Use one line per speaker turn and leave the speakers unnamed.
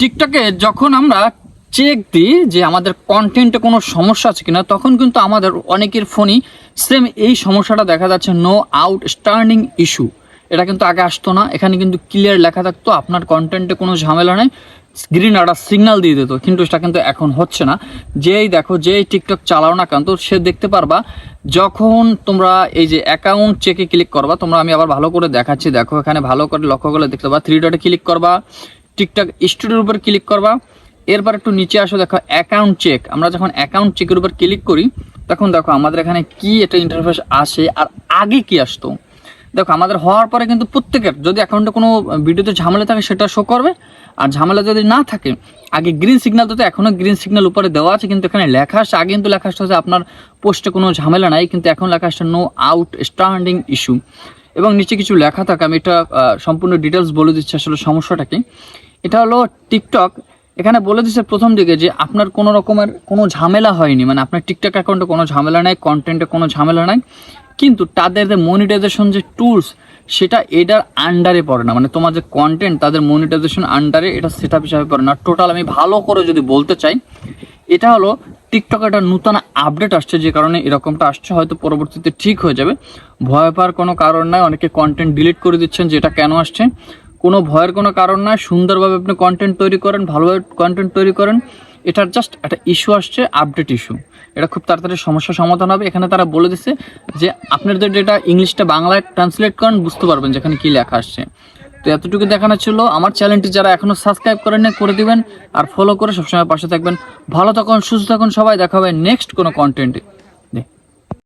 টিকটকে যখন আমরা চেক দিই যে আমাদের কন্টেন্টে কোনো সমস্যা আছে কিনা, তখন কিন্তু আমাদের অনেকের ফোনই সেম এই সমস্যাটা দেখা যাচ্ছে নো আউট স্টার্নিং ইস্যু এটা কিন্তু আগে আসতো না, এখানে কিন্তু ক্লিয়ার লেখা থাকতো, আপনার কন্টেন্টে কোনো ঝামেলা নেই গ্রিন একটা সিগন্যাল দিয়ে দিত, কিন্তু সেটা কিন্তু এখন হচ্ছে না। যেই দেখো, যেই টিকটক চালাও না কেন, তো সে দেখতে পারবা, যখন তোমরা এই যে অ্যাকাউন্ট চেকে ক্লিক করবা, তোমরা আমি আবার ভালো করে দেখাচ্ছি, দেখো এখানে ভালো করে লক্ষ্য করলে দেখতে পাবা থ্রি ডটে ক্লিক করবা টিকটক স্টুডিওর উপর ক্লিক করবা। এরপর একটু নিচে আসো, দেখো অ্যাকাউন্ট চেক আমরা যখন অ্যাকাউন্ট চেকের উপর ক্লিক করি, তখন দেখো আমাদের এখানে কি একটা ইন্টারফেস আসে আর আগে কি আসতো। দেখো আমাদের হওয়ার পরে কিন্তু প্রত্যেকের, যদি অ্যাকাউন্টে কোনো ভিডিওতে ঝামেলা থাকে সেটা শো করবে। আর ঝামেলা যদি না থাকে, আগে গ্রিন সিগন্যাল তো এখনও গ্রিন সিগন্যাল উপরে দেওয়া আছে, কিন্তু এখানে লেখা আসছে। আগে কিন্তু লেখা আসছে আপনার পোস্টে কোনো ঝামেলা নাই, কিন্তু এখন লেখা আসছে নো আউট স্ট্যান্ডিং ইস্যু এবং নিচে কিছু লেখা থাকে, আমি এটা সম্পূর্ণ ডিটেলস বলে দিচ্ছি আসলে সমস্যাটা কি। এটা হলো টিকটক। এখানে বলে দিচ্ছে প্রথম দিকে যে আপনার কোনো রকমের কোনো ঝামেলা হয়নি। মানে আপনার টিকটক অ্যাকাউন্টে কোনো ঝামেলা নাই কন্টেন্টে কোনো ঝামেলা নাই। কিন্তু তাদের যে মনিটাইজেশন যে টুলস সেটা এটার আন্ডারে পড়ে না। মানে তোমার যে কন্টেন্ট তাদের মনিটাইজেশন আন্ডারে এটা সেট আপ হিসাবে পড়ে না। টোটাল আমি ভালো করে যদি বলতে চাই, এটা হলো টিকটক একটা নূতন আপডেট আসছে যে কারণে এরকমটা আসছে, হয়তো পরবর্তীতে ঠিক হয়ে যাবে। ভয় পাওয়ার কোনো কারণ নাই। অনেকে কন্টেন্ট ডিলিট করে দিচ্ছেন যেটা কেন আসছে। কোনো ভয়ের কোনো কারণ নাই সুন্দরভাবে আপনি কন্টেন্ট তৈরি করেন ভালোভাবে কন্টেন্ট তৈরি করেন। এটার জাস্ট একটা ইস্যু আসছে আপডেট ইস্যু এটা খুব তাড়াতাড়ি সমস্যার সমাধান হবে। এখানে তারা বলে দিচ্ছে যে আপনাদের এটা ইংলিশটা বাংলায় ট্রান্সলেট করেন বুঝতে পারবেন যেখানে কী লেখা আসছে। তো এতটুকু দেখানো ছিল। আমার চ্যানেলটি যারা এখনও সাবস্ক্রাইব করেন নাই, করে দিবেন। আর ফলো করে সবসময় পাশে থাকবেন। ভালো থাকুন সুস্থ থাকুন সবাই। দেখা হবে নেক্সট কোনো কন্টেন্টে